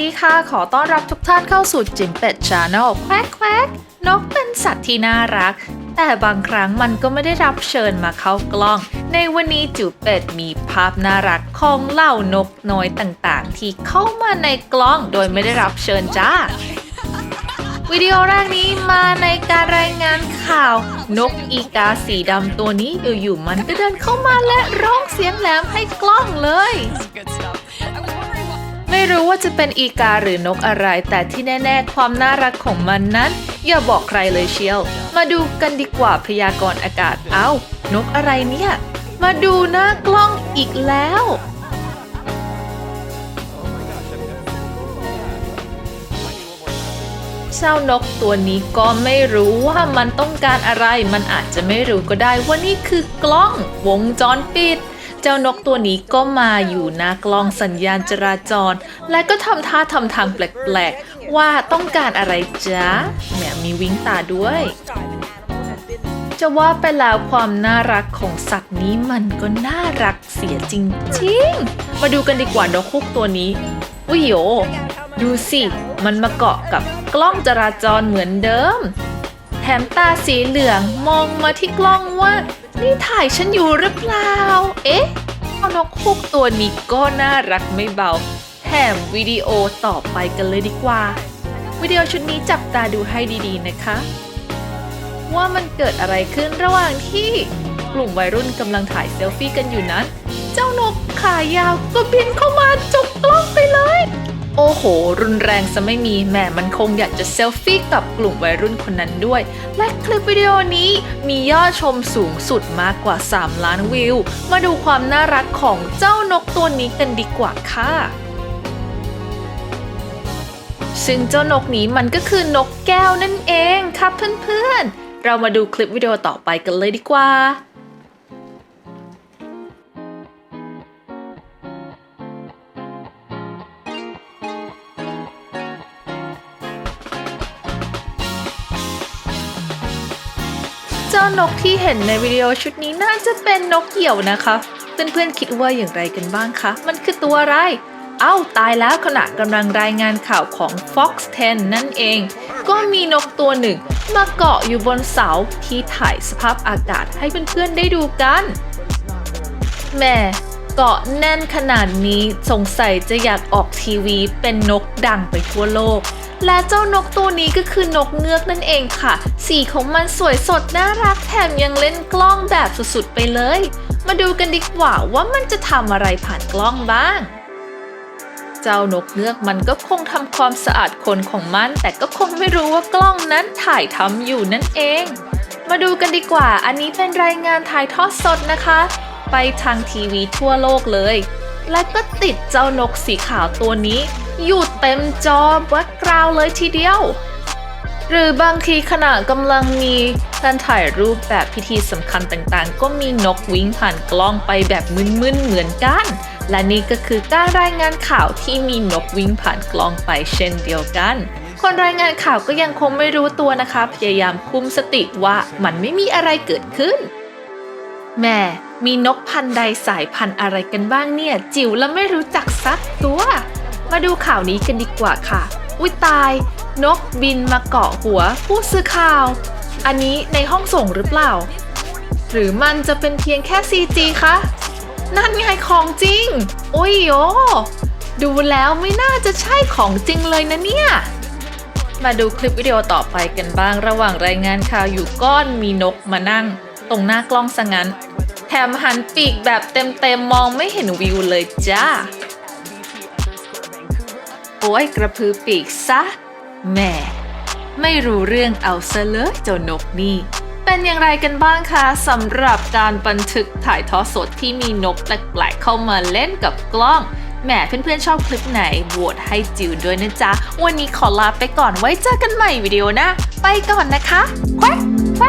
ดีค่ะ ขอต้อนรับทุกท่านเข้าสู่จิมเป็ดชาแนลแควกแควกนกเป็นสัตว์ที่น่ารัก แต่บางครั้งมันก็ไม่ได้รับเชิญมาเข้ากล้อง ในวันนี้จิ๋วเป็ดมีภาพน่ารักของเหล่านกน้อยต่างๆ ที่เข้ามาในกล้องโดยไม่ได้รับเชิญจ้า วิดีโอแรกนี้มาในการรายงานข่าว นกอีกาสีดำตัวนี้อยู่ๆมันก็เดินเข้ามาและร้องเสียงแหลมให้กล้องเลย รู้ว่าจะเป็นอีกาหรือนกอะไร แต่ที่แน่ ๆ ความน่ารักของมันนั้น อย่าบอกใครเลยเชียว มาดูกันดีกว่าพยากรณ์อากาศ เอ้านกอะไรเนี่ย มาดูหน้ากล้องอีกแล้วเจ้านกตัวนี้ก็ไม่รู้ว่ามันต้องการอะไร มันอาจจะไม่รู้ก็ได้ว่านี่คือกล้องวงจรปิด เจ้านกตัวนี้ก็มาอยู่หน้ากล้องสัญญาณจราจร และก็ทำท่าทำทางแปลกๆ ว่าต้องการอะไรจ๊ะแหมมีวิ้งตาด้วย จะว่าไปแล้วความน่ารักของสัตว์นี้มันก็น่ารักเสียจริงๆ มาดูกันดีกว่านกคุกตัวนี้อุ้ยโยดูสิ มันมาเกาะกับกล้องจราจรเหมือนเดิม แถมตาสีเหลืองมองมาที่กล้องว่า นี่ถ่ายฉันอยู่หรือเปล่า เอ๊ะเอานกคุกตัวนี้ก็น่ารักไม่เบา แถมวิดีโอต่อไปกันเลยดีกว่า วิดีโอชุดนี้จับตาดูให้ดีๆนะคะ ว่ามันเกิดอะไรขึ้นระหว่างที่กลุ่มวัยรุ่นกำลังถ่ายเซลฟี่กันอยู่นั้น เจ้านกขายาวก็บินเข้ามาจ โอ้โห รุนแรงซะไม่มีแหม่มันคงอยากจะเซลฟี่กับกลุ่มวัยรุ่นคนนั้นด้วย และคลิปวิดีโอนี้มียอดชมสูงสุดมากกว่า 3 ล้านวิว มาดูความน่ารักของเจ้านกตัวนี้กันดีกว่าค่ะซึ่งเจ้านกนี้มันก็คือนกแก้วนั่นเองครับเพื่อนๆ เรามาดูคลิปวิดีโอต่อไปกันเลยดีกว่า จ้านกที่เห็นในวิดีโอชุดนี้น่าจะเป็นนกเหยี่ยวนะคะ เพื่อนๆคิดว่าอย่างไรกันบ้างคะ มันคือตัวอะไร เอ้าตายแล้วขณะกำลังรายงานข่าวของ Fox 10 นั่นเอง ก็มีนกตัวหนึ่ง มาเกาะอยู่บนเสาที่ถ่ายสภาพอากาศให้เพื่อนๆได้ดูกันแหม่เกาะแน่นขนาดนี้สงสัยจะอยากออกทีวีเป็นนกดังไปทั่วโลก และเจ้านกตัวนี้ก็คือนกเงือกนั่นเองค่ะ สีของมันสวยสดน่ารักแถมยังเล่นกล้องแบบสุดๆไปเลย มาดูกันดีกว่าว่ามันจะทำอะไรผ่านกล้องบ้างเจ้านกเงือกมันก็คงทำความสะอาดขนของมัน แต่ก็คงไม่รู้ว่ากล้องนั้นถ่ายทำอยู่นั่นเอง มาดูกันดีกว่า อันนี้เป็นรายงานถ่ายทอดสดนะคะ ไปทางทีวีทั่วโลกเลย และก็ติดเจ้านกสีขาวตัวนี้ อยู่เต็มจอแบ็กกราวเลยทีเดียว หรือบางทีขณะกำลังมีการถ่ายรูปแบบพิธีสำคัญต่างๆ ก็มีนกวิ่งผ่านกล้องไปแบบมึนๆเหมือนกัน และนี่ก็คือการรายงานข่าวที่มีนกวิ่งผ่านกล้องไปเช่นเดียวกันคนรายงานข่าวก็ยังคงไม่รู้ตัวนะคะ พยายามคุมสติว่ามันไม่มีอะไรเกิดขึ้น แม่ มีนกพันธุ์ใดสายพันธุ์อะไรกันบ้างเนี่ย จิ๋วแล้วไม่รู้จักสักตัว มาดูข่าวนี้กันดีกว่าค่ะ อุ้ยตาย นกบินมาเกาะหัวผู้สื่อข่าว อันนี้ในห้องส่งหรือเปล่า หรือมันจะเป็นเพียงแค่ CG คะนั่นไงของจริงโอ้ยโยดูแล้วไม่น่าจะใช่ของจริงเลยนะเนี่ย มาดูคลิปวิดีโอต่อไปกันบ้างระหว่างรายงานข่าวอยู่ก้อนมีนกมานั่ง ตรงหน้ากล้องซะงั้น แถมหันปีกแบบเต็มๆมองไม่เห็นวิวเลยจ้า โอ้ยกระพือปีกซะแหม่ไม่รู้เรื่องเอาซะเลยเจ้านกนี่ เป็นอย่างไรกันบ้างคะสำหรับการบันทึกถ่ายทอดสดที่มีนกแปลกๆเข้ามาเล่นกับกล้องแหมเพื่อนๆชอบคลิปไหนโหวตให้จิวด้วยนะจ๊ะ วันนี้ขอลาไปก่อนไว้เจอกันใหม่วิดีโอหนะไปก่อนนะคะแควแคว